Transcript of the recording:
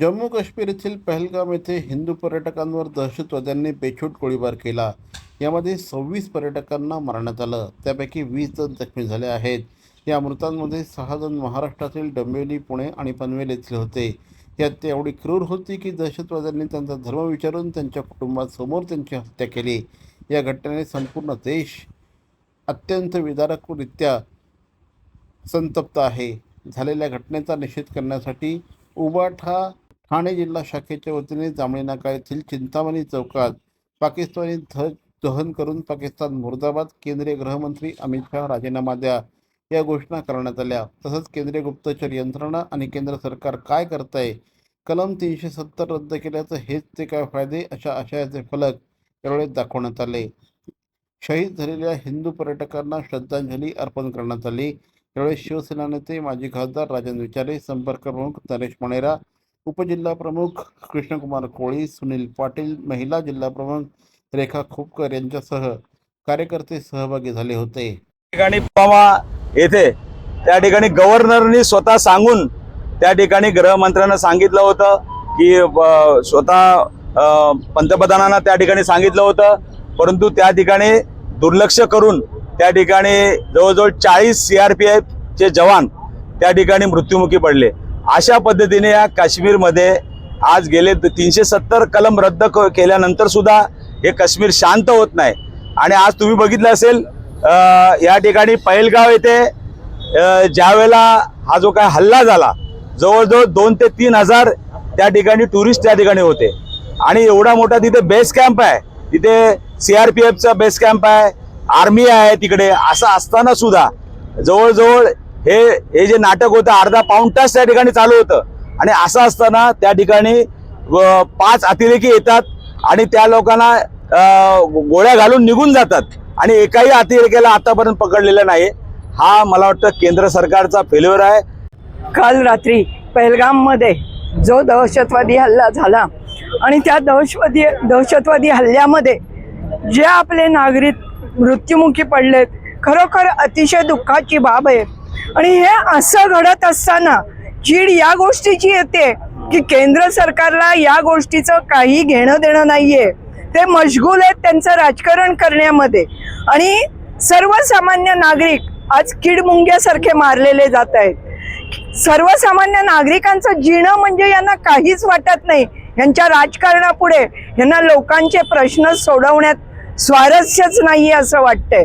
जम्मू काश्मीर येथील पहलगाम येथे हिंदू पर्यटकांवर दहशतवाद्यांनी बेछूट गोळीबार केला. यामध्ये सव्वीस पर्यटकांना मारण्यात आलं. त्यापैकी वीस जण जखमी झाले आहेत. या मृतांमध्ये सहा जण महाराष्ट्रातील डंबिवली पुणे आणि पनवेल येथील होते. यात ते एवढी क्रूर होती की दहशतवाद्यांनी त्यांचा धर्म विचारून त्यांच्या कुटुंबासमोर त्यांची हत्या केली. या घटनेने संपूर्ण देश अत्यंत विदारकरित्या संतप्त आहे. झालेल्या घटनेचा निषेध करण्यासाठी उबाठा ठाणे जिल्हा शाखेच्या वतीने जांभळी नाका येथील चिंतामणी चौकात पाकिस्तानी ध्वज दहन करून पाकिस्तान मुर्दाबाद केंद्रीय गृहमंत्री अमित शहा राजीनामा द्या. या घोषणा करण्यात आल्या. तसंच केंद्रीय गुप्तचर यंत्रणा आणि केंद्र सरकार काय करत आहे कलम तीनशे सत्तर रद्द केल्याचं हेच ते काय फायदे? अशा आशयाचे फलक यावेळी दाखवण्यात आले. शहीद झालेल्या हिंदू पर्यटकांना श्रद्धांजली अर्पण करण्यात आली. यावेळी शिवसेना नेते माजी खासदार राजन विचारे संपर्क प्रमुख नरेश मणेरा उपजिल्हा प्रमुख कृष्णकुमार कोळी सुनील पाटील महिला जिल्हा प्रमुख रेखा खोपकर यांच्यासह कार्यकर्ते सहभागी झाले होते. ठिकाणी पुलवामा येथे. त्या ठिकाणी गव्हर्नरनी स्वतः सांगून त्या ठिकाणी गृहमंत्र्यांना सांगितलं होतं की स्वतः पंतप्रधानांना त्या ठिकाणी सांगितलं होतं. परंतु त्या ठिकाणी दुर्लक्ष करून त्या ठिकाणी जवळजवळ चाळीस सी आर पी एफचे जवान त्या ठिकाणी मृत्युमुखी पडले. अशा पद्धतीने या काश्मीरमध्ये आज गेले तीनशे सत्तर कलम रद्द क- केल्यानंतर सुद्धा हे काश्मीर शांत होत नाही. आणि आज तुम्ही बघितलं असेल या ठिकाणी पहिलगाव येथे ज्यावेळेला हा जो काय हल्ला झाला जवळजवळ दोन ते तीन हजार त्या ठिकाणी टुरिस्ट त्या ठिकाणी होते. आणि एवढा मोठा तिथे बेस कॅम्प आहे. तिथे सीआरपीएफचा बेस कॅम्प आहे. आर्मी आहे तिकडे. असं असताना सुद्धा जवळजवळ हे हे जे नाटक होतं अर्धा पाऊण तास त्या ठिकाणी चालू होतं. आणि असं असताना त्या ठिकाणी व पाच अतिरेकी येतात आणि त्या लोकांना गोळ्या घालून निघून जातात. आणि एकाही अतिरेक्याला आतापर्यंत पकडलेलं नाही हा मला वाटतं केंद्र सरकारचा फेल्युअर आहे. काल रात्री पहलगाममध्ये जो दहशतवादी हल्ला झाला आणि त्या दहशतवादी दहशतवादी हल्ल्यामध्ये जे आपले नागरिक मृत्युमुखी पडलेत खरोखर अतिशय दुःखाची बाब आहे. आणि हे असं घडत असताना चीड या गोष्टीची येते की केंद्र सरकारला या गोष्टीचं काही घेणं देणं नाहीये. ते मशगूल आहेत त्यांचं राजकारण करण्यामध्ये. आणि सर्वसामान्य नागरिक आज किडमुंग्यासारखे मारलेले जात आहेत. सर्वसामान्य नागरिकांचं जिणं म्हणजे यांना काहीच वाटत नाही. यांच्या राजकारणापुढे यांना लोकांचे प्रश्न सोडवण्यात स्वारस्यच नाही असं वाटतंय.